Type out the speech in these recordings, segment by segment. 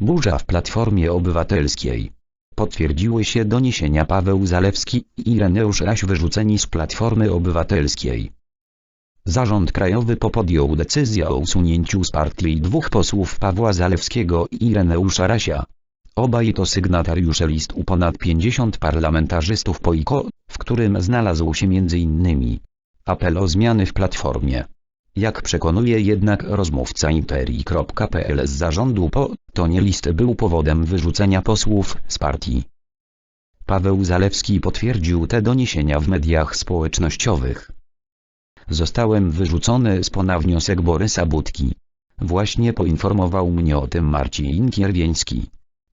Burza w Platformie Obywatelskiej. Potwierdziły się doniesienia Paweł Zalewski i Ireneusz Raś wyrzuceni z Platformy Obywatelskiej. Zarząd Krajowy po podjął decyzję o usunięciu z partii dwóch posłów Pawła Zalewskiego i Ireneusza Rasia. Obaj to sygnatariusze listu ponad 50 parlamentarzystów POIKO, w którym znalazł się m.in. apel o zmiany w Platformie. Jak przekonuje jednak rozmówca interi.pl z zarządu PO, to nie list był powodem wyrzucenia posłów z partii. Paweł Zalewski potwierdził te doniesienia w mediach społecznościowych. Zostałem wyrzucony z PO wniosek Borysa Budki. Właśnie poinformował mnie o tym Marcin Kierwieński.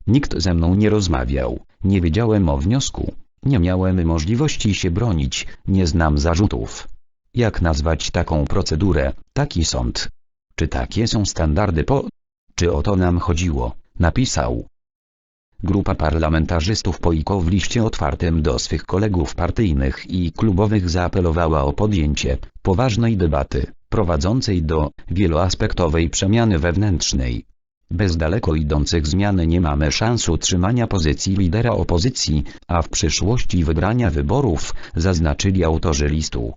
Nikt ze mną nie rozmawiał, nie wiedziałem o wniosku, nie miałem możliwości się bronić, nie znam zarzutów. Jak nazwać taką procedurę, taki sąd? Czy takie są standardy po? Czy o to nam chodziło? Napisał. Grupa parlamentarzystów POIKO w liście otwartym do swych kolegów partyjnych i klubowych zaapelowała o podjęcie poważnej debaty, prowadzącej do wieloaspektowej przemiany wewnętrznej. Bez daleko idących zmian nie mamy szans utrzymania pozycji lidera opozycji, a w przyszłości wygrania wyborów, zaznaczyli autorzy listu.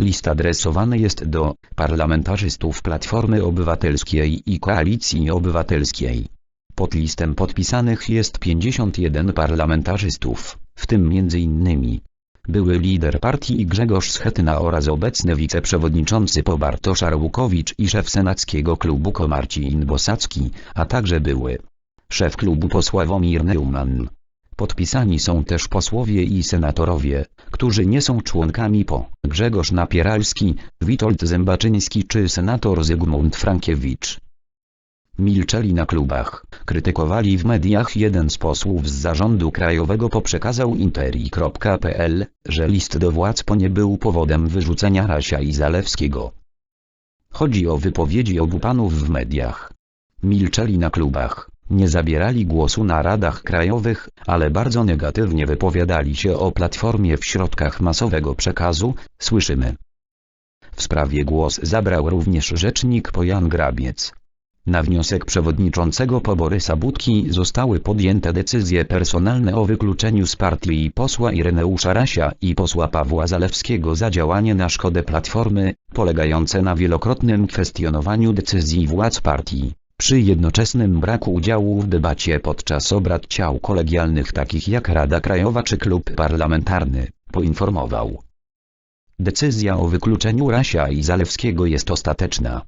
List adresowany jest do parlamentarzystów Platformy Obywatelskiej i Koalicji Obywatelskiej. Pod listem podpisanych jest 51 parlamentarzystów, w tym m.in. były lider partii Grzegorz Schetyna oraz obecny wiceprzewodniczący Po Bartosz Arłukowicz i szef senackiego klubu KO Marcin Bosacki, a także były szef klubu Posławomir Neumann. Podpisani są też posłowie i senatorowie, którzy nie są członkami PO, Grzegorz Napieralski, Witold Zębaczyński czy senator Zygmunt Frankiewicz. Milczeli na klubach, krytykowali w mediach jeden z posłów z zarządu krajowego po przekazał interi.pl, że list do władz po nie był powodem wyrzucenia Rasia i Zalewskiego. Chodzi o wypowiedzi obu panów w mediach. Milczeli na klubach, nie zabierali głosu na radach krajowych, ale bardzo negatywnie wypowiadali się o platformie w środkach masowego przekazu, słyszymy. W sprawie głos zabrał również rzecznik Pojan Grabiec. Na wniosek przewodniczącego po Borysa Budki zostały podjęte decyzje personalne o wykluczeniu z partii posła Ireneusza Rasia i posła Pawła Zalewskiego za działanie na szkodę Platformy, polegające na wielokrotnym kwestionowaniu decyzji władz partii, przy jednoczesnym braku udziału w debacie podczas obrad ciał kolegialnych takich jak Rada Krajowa czy Klub Parlamentarny, poinformował. Decyzja o wykluczeniu Rasia i Zalewskiego jest ostateczna.